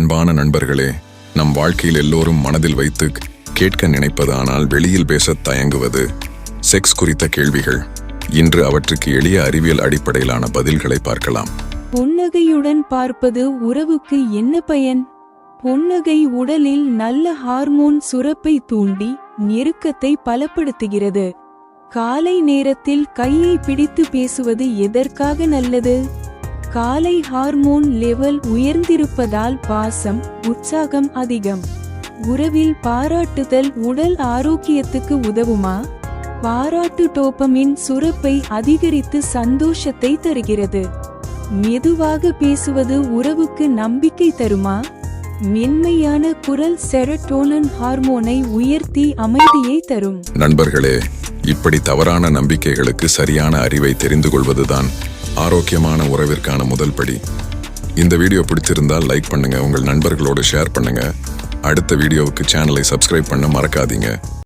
அன்பான நண்பர்களே நம் வாழ்க்கையில் எல்லோரும் மனதில் வைத்து கேட்க நினைப்பது ஆனால் வெளியில் பேசத் தயங்குவது செக்ஸ் குறித்த கேள்விகள். இன்று அவற்றுக்கு எளிய அறிவியல் அடிப்படையிலான பதில்களை பார்க்கலாம். புன்னகையுடன் பார்ப்பது உறவுக்கு என்ன பயன்? புன்னகை உடலில் நல்ல ஹார்மோன் சுரப்பை தூண்டி நெருக்கத்தை பலப்படுத்துகிறது. காலை நேரத்தில் கையை பிடித்து பேசுவது எதற்காக நல்லது? காலை ஹார்மோன் லெவல் உயர்ந்திருப்பதால் பாசம் உற்சாகம் அதிகம். உறவில் பாராட்டுதல் உடல் ஆரோக்கியத்துக்கு உதவுமா? பாராட்டு டோப்பமின் சுரப்பை அதிகரித்து சந்தோஷத்தை தருகிறது. மெதுவாக பேசுவது உறவுக்கு நம்பிக்கை தருமா? மென்மையான குரல் செரட்டோனன் ஹார்மோனை உயர்த்தி அமைதியை தரும். நண்பர்களே இப்படி தவறான நம்பிக்கைகளுக்கு சரியான அறிவை தெரிந்து கொள்வதுதான் ஆரோக்கியமான உறவிற்கான முதல் படி. இந்த வீடியோ பிடிச்சிருந்தால் லைக் பண்ணுங்கள் உங்கள் நண்பர்களோடு ஷேர் பண்ணுங்கள் அடுத்த வீடியோவுக்கு சேனலை சப்ஸ்கிரைப் பண்ண மறக்காதீங்க.